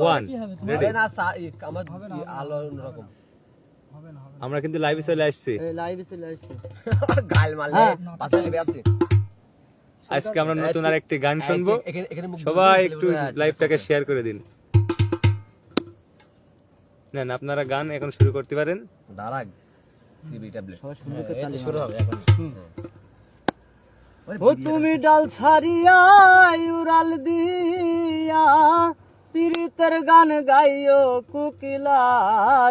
One ready না আমার আলো অন্যরকম। আমরা কিন্তু লাইভে চলে আসছি। লাইভে চলে আসছে। গাল মারলে হ্যাঁ। পাশে লেবে আছে আজকে আমরা নতুন আর একটি গান শুনব। সবাই একটু হ্যাঁ, লাইভটাকে শেয়ার করে দিন। নেন আপনারা গান এখন শুরু করতে পারেন। দাঁড়াক এখন। ও তুমি ডাল ছাড়িয়া উড়াল দিয়া পীড়িতের গান গাইও কুকিলা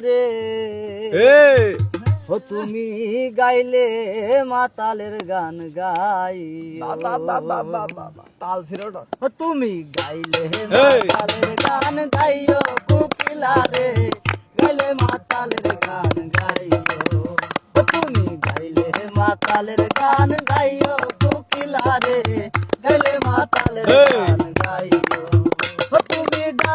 রে। ও তুমি গাইলে মাতালের গান গাই বাবা বাবা বাবা তাল ছিল ও তুমি গাইলে! মাতালের গান গাইও কুকিলা রে। গাইলে মাতালের গান গাইও। ও তুমি গাইলে মাতালের গান গাইও কুকিলা রে। গাইলে মাতালের গান গাইও।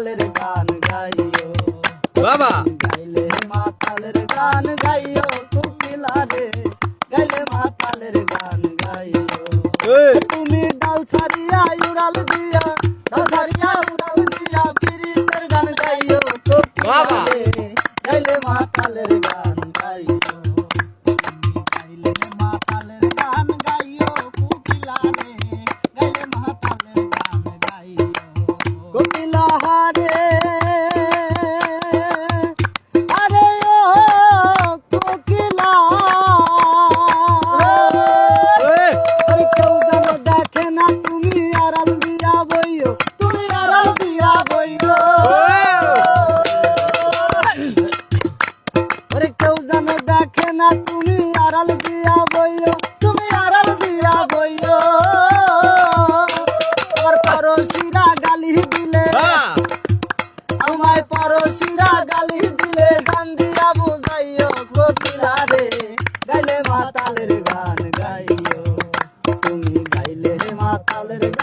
মাতালের গান গাইও। বাবা। গাইলে মাতালের গান গাইও কোকিলা রে। গাইলে মাতালের গান গাইও। তুমি ডাল ছাড়িয়া উড়াল দিয়া ডাল ছাড়িয়া উড়াল দিয়া পিরিতের গান গাইও কোকিলা। রে। গাইলে মাতালের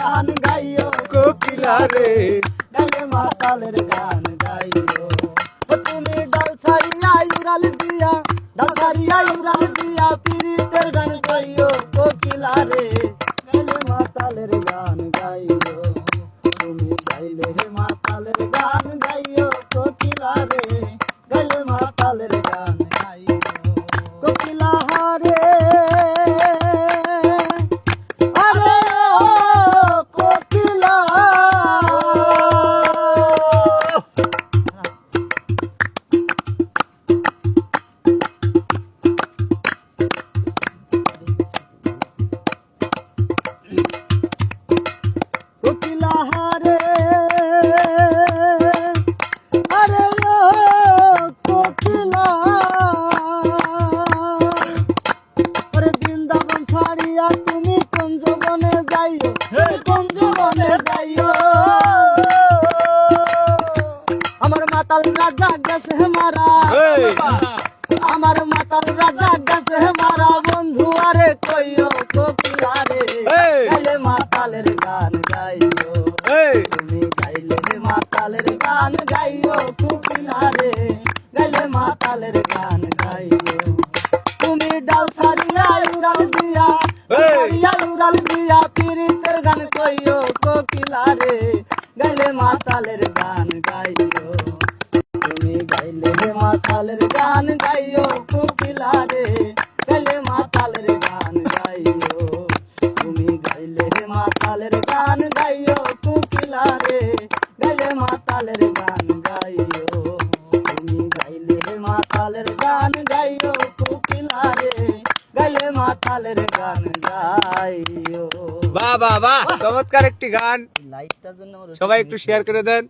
গান গাইও কোকিলা রে গাইলে মাতালের গান গাইও। তুমি ডাল ছাড়িয়া উড়াল দিয়া, ডাল ছাড়িয়া উড়াল দিয়া পিরিতের গান গাইও কোকিলা রে গাইলে মাতালের গান গাইও। তুমি গাইলে মাতালের গান গাইও কোকিলা রে গাইলে মাতালের রাজা গেছে মারা এই আমার মাতাল রাজা গেছে মারা বন্ধু আরে কইও কোকিলা রে এই! গাইলে মাতালের গান গাইও এই তুমি গাইলে মাতালের গান গাইও কোকিলা রে গাইলে মাতালের গান গাইও তুমি ডাল ছাড়িয়া উড়াল দিয়া এই! ছাড়িয়া উড়াল দিয়া পিরিতের গান কইও কোকিলা রে গাইলে মাতালের মাতালের গান গাইও কুকিলা রে গাইলে মাতালের গান গাইও। তুমি গাইলে মাতালের গান গাইও কুকিলা রে গাইলে মাতালের গান গাইও। বাহ বাহ বাহ চমৎকার একটি গান। লাইভটার জন্য সবাই একটু শেয়ার করে দেন।